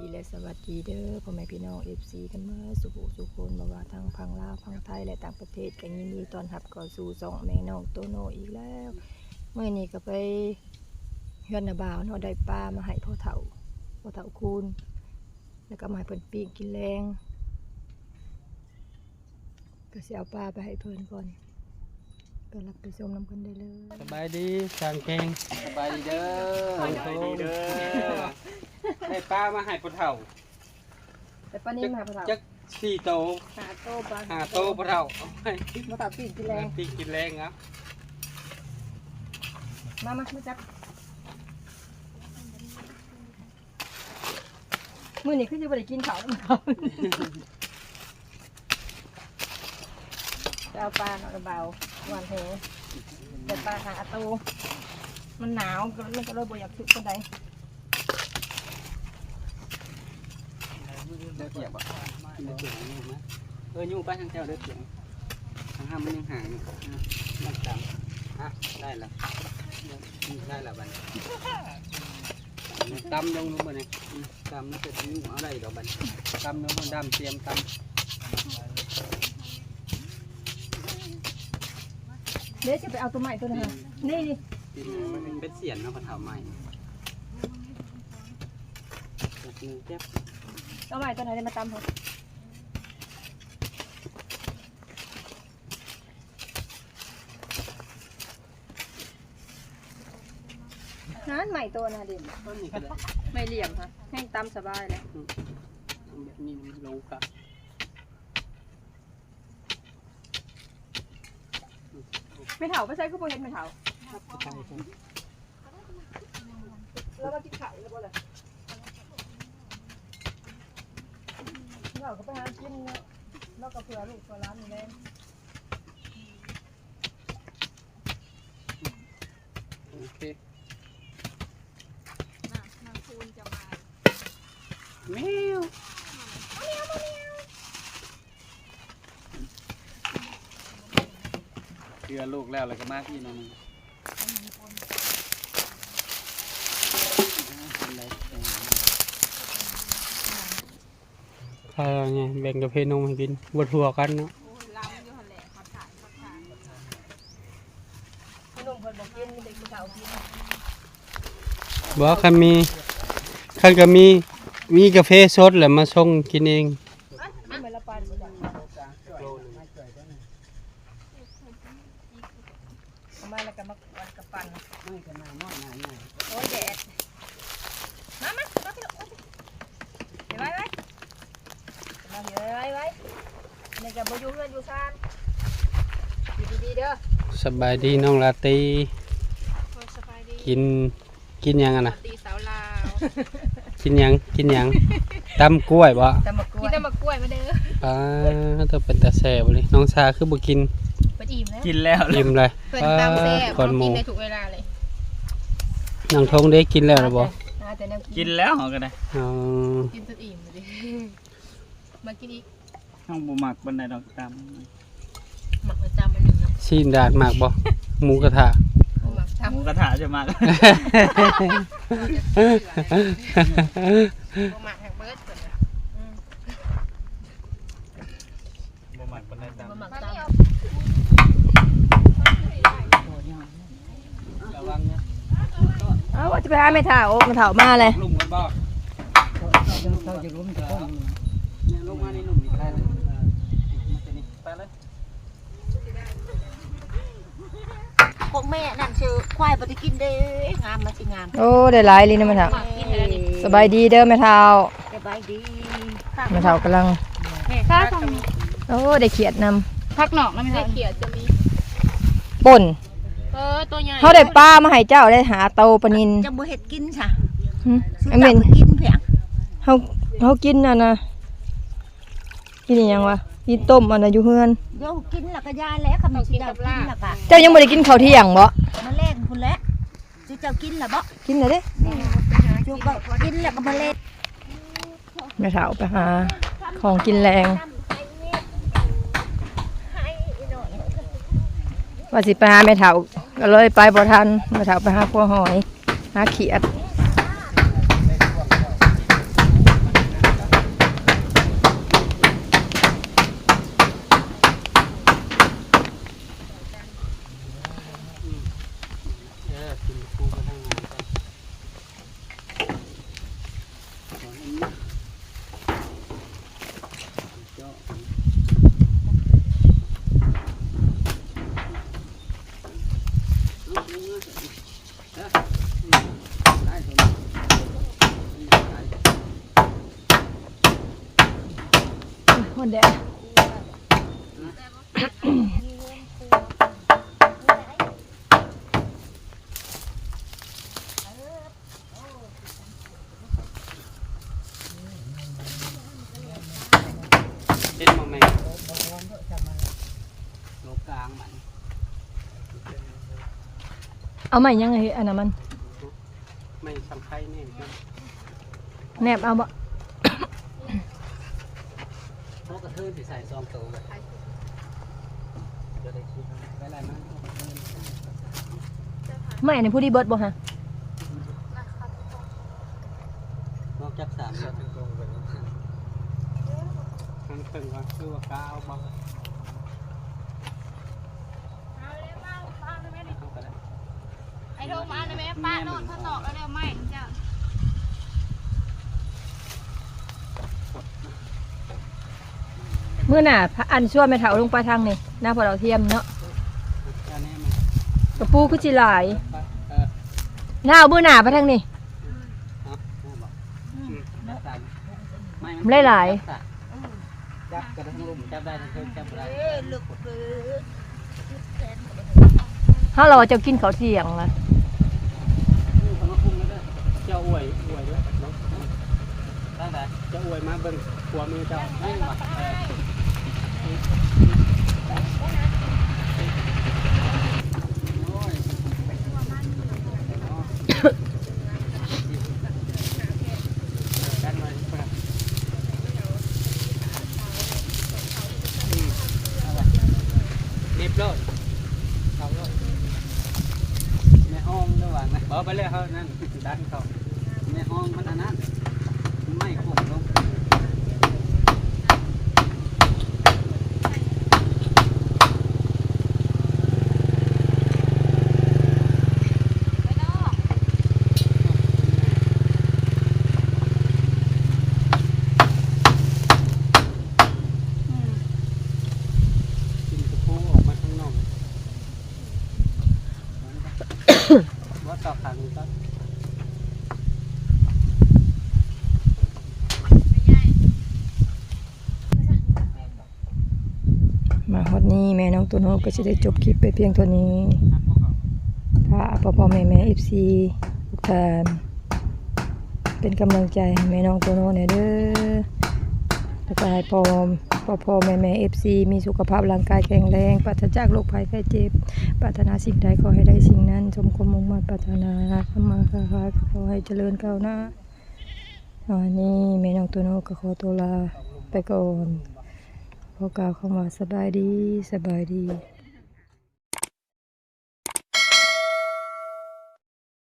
ดีและสวัสดีเด้อพ่อแม่พี่น้อง FC กันเมื่อสุขสุขคนมาว่าทั้งพังลาวพังไทยและต่างประเทศกันยินดีต้อนรับเข้าสู่สองแม่น้องโตโนอีกแล้วเมื่อนี้ก็ไปเฮือนนาบ่าวเนาะได้ปลามาให้พ่อเฒ่าพ่อเฒ่าคูณแล้วก็มาให้เพิ่นปิ้งกินแรงก็สิเอาปลาไปให้เพิ่นก่อนก็รับไปชมน้ำกันได้เลยสบายดีสางแกงสบายดีเด้อสบายดีเด้อ ให้ป้ามาให้ปลาเถ่าแต่ปลานี้มาให้พ่อเฒ่าจักสี่โตหาโตปลาห้าโตปลาเถ่าเอาให้พ่อเฒ่าปิ้งกินแรงตีกินแรงครับมามามาจับมื้อนี้คือจะบ่ได้กินข้าวแล้วเขาจะเอาปลาเนาะเบาหวานแหแต่ปลาหาอาตูมันหนาวก็มันก็เลยบ่อยากสุกปานใด เด้อเกียบอะเด้อเกียบนี่นะเออยุ่งไปทางเจ้าเด้อเกียบทางห้ามมันยังห่างอยู่อะมันตามอะได้ละได้ละบัดนี้ตำลงลงมาเนี่ยอืมตำแล้วจะยุ่งเอาได้ดอกบัดนี้ตำลงมันดำเตรียมตเดี๋ยวจะไปเอาตัวใหม่ตัวนึงค่ะนี่นี่ำที่มันเป็นเสียนเนาะกระเถาใหม่จับ มือแจ๊บตัวใหม่ตัวไหนจะมาตำเขานั่นใหม่ตัวน่ะดิต้นนี้ก็ได้ไม่เหลี่ยมค่ะให้ตำสบายเลยทำแบบนี้มันลงกับไม่เถาไม่ใช่ก็โบเห็นไม่เถา ใช่ใช่แล้วมากินข้าวแล้วบ่เลย เราก็ไปหากินเนาะแล้วก็เผื่อลูกเผื่อร้านนี่แหละโอเคน่ะนางคูณจะมาแมวเกลือลูกแล้วแล้วก็มากพี่น้องอะไร ถ้าไงแบ่งกับเพนมให้กินบดหัวกันเนาะพี่นุ่มคนบอกกินเด็กผู้สาวกินบอกคันมีคันก็มีมีกาแฟสดแหละมาส่งกินเอง ไม่เหมือนละปานบ่จ้ะเอามาแล้วก็มาวันกับปั่น ไม่กันนายน้อยนายใหญ่ โอ้ยแดดมามามาพี่ลูกมาเดี๋ยวไว้ไว้มาเดี๋ยวไว้ไว้นี่ก็บ่อยู่เฮือนอยู่ซ่านอยู่ดีๆเด้อ สบายดีน้องลาตรีสบายดีกินกินหยังอะนะตีสาวลาวกินหยังกินหยังตำกล้วยบ่แต่มะกล้วยกินแต่มะกล้วยมาเด้อป้าต้องเป็นตาแซ่บเลยน้องชาคือบ่กินเปิดอิ่มแล้วกินแล้วอิ่มเลยเปิดตามแซ่บก่อนหกิมูนได้ทุกเวลาเลยน้องทงได้กินแล้วหรือบ่อ่าแต่แนวกินแล้วเหรอกันนะอ๋อกินจนอิ่มเลยดิมากินอีกห้องบุหมักบันไดดอกตามหมักประจำอัน หนึ่งเนาะชีนดาดมากบ่หมูกระทะ หมักทำหมูกระถาจะมากบ่หมักแฮกเบิร์ดก่อนเลยอืมบุหมักบันไดตามบ่หมักตำระวังนะเอาว่าจะไปหาแม่เฒ่าแม่เฒ่ามาเลย ลุ่มกันบ่เราจะลุ่มจะลุ่มเนี่ยลงมาในลุ่มนี่ก็ได้เลยเออมาจะนี่ไปเลย พวกแม่นั่นชื่อควายปฏิกินเด้งามมาสิงามโอ้ได้หลายลิ้นนะแม่เฒ่ากินอะไรนี่สบายดีเด้อแม่เฒ่าสบายดีแม่เฒ่ากำลังข้าทโอ้ได้เขียดนำพักหนอกนะไม่ใช่เขียดจะมีำป่นเออตัวใหญ่เขาได้ปลามาให้เจ้าได้หาเตาปลานินจะบ่เห็ดกินค่ะหึสุดไอ้จัเม่บนกินเพียงเขาเขากินน่ะนะกินอหยังวะ กินต้มอันน่ะอยู่เฮือนเดี๋ยวกินแล้วก็ยาแล้วคำนี้สิเจ้ากินแล้วก็เจ้ายังบ่ได้กินข้าวเที่ยงบ่มาเล่นพุ่นแล้วสิเจ้ากินแล้วบ่กินเลยเด้จูก็กินแล้วก็มาเล่นแม่เฒ่าไปหาของกินแรงว่าสิไปหาแม่เฒ่าก็เลยไปบ่ทันแม่เฒ่าไปหาพัวหอย หาเขียด กินปูก็ได้งานกันขออันนี้เจาะ คนเดียวนี้ได้ มันแดด เล่นมาไหมโลกลางมัน เอาใหม่ยังไงอันนั้นมัน ไม่สำคัญนี่แนบเอาบ่พวกกระเทือนที่ใส่ซองตัวแบบจะได้คิดไว้อะไรมั้งไม่ในผู้ที่เบิร์ดบ่ฮะนอกจากสามแล้วทั้งตรงไปทั้งตึงก็คือว่าก้าวบ้างเอาก็ได้ ไอ้ โทรมาเลยแม่ป้าโน่นเขาตอกแล้วเร็วไหมจ้ะเมื่อหน่ะพระอันชั่วแม่เฒ่าลงไปทางนี่หน้าพอเราเทียมเนาะอันนี้มันกระปูคือสิหลายเออหน้าเอาเมื่อหน้าไปทางนี่ เอาแม่บอกอืมจับได้ไม่มันหลายจับกระทั่งลุ่มจับได้ทั้งเทิงจับได้เอ้ยลึกเลยถ้าเราจะกินข้าวเที่ยงล่ะ นี่เขามาคุมแล้วด้วย เจ้าอวยอวยด้วยเนาะตั้งแต่เจ้าอวยมาเบิ่งหัวมือเจ้าไม่หวัดเออโอ้ยกันมาเปิดอืมเอาไปเรียบร้อยเอาเลย ในห้องด้วยว่านะบอก ไปเลยเขานั่นดันเขาในห้องมันอันนั้นไม่คงลง ไปเนาะ กินกระพุ้งออกมาข้างนอกว่าต่อขังก็ มาฮอด นี้แม่น้องตัวโน้ก็จะได้จบคลิปไปเพียงเท่านี้พาพ่อพ่อแม่แม่เอฟซีทุกท่านเป็นกำลังใจให้แม่น้องตัวโน้เนี่ยเด้อแล้วก็ให้พ่อพ่อพ่อแม่แม่เอฟซีมีสุขภาพร่างกายแข็งแรงปราศจากโรคภัยไข้เจ็บปรารถนาสิ่งใดขอให้ได้สิ่งนั้น สมความมุ่งมั่นปรารถนาทำมาค้าขายขอให้เจริญก้าวหน้าวันนี้แม่น้องตัวโน้ก็ขอตัวลาไปก่อน พอกล่าวคำว่าสบายดีสบายดี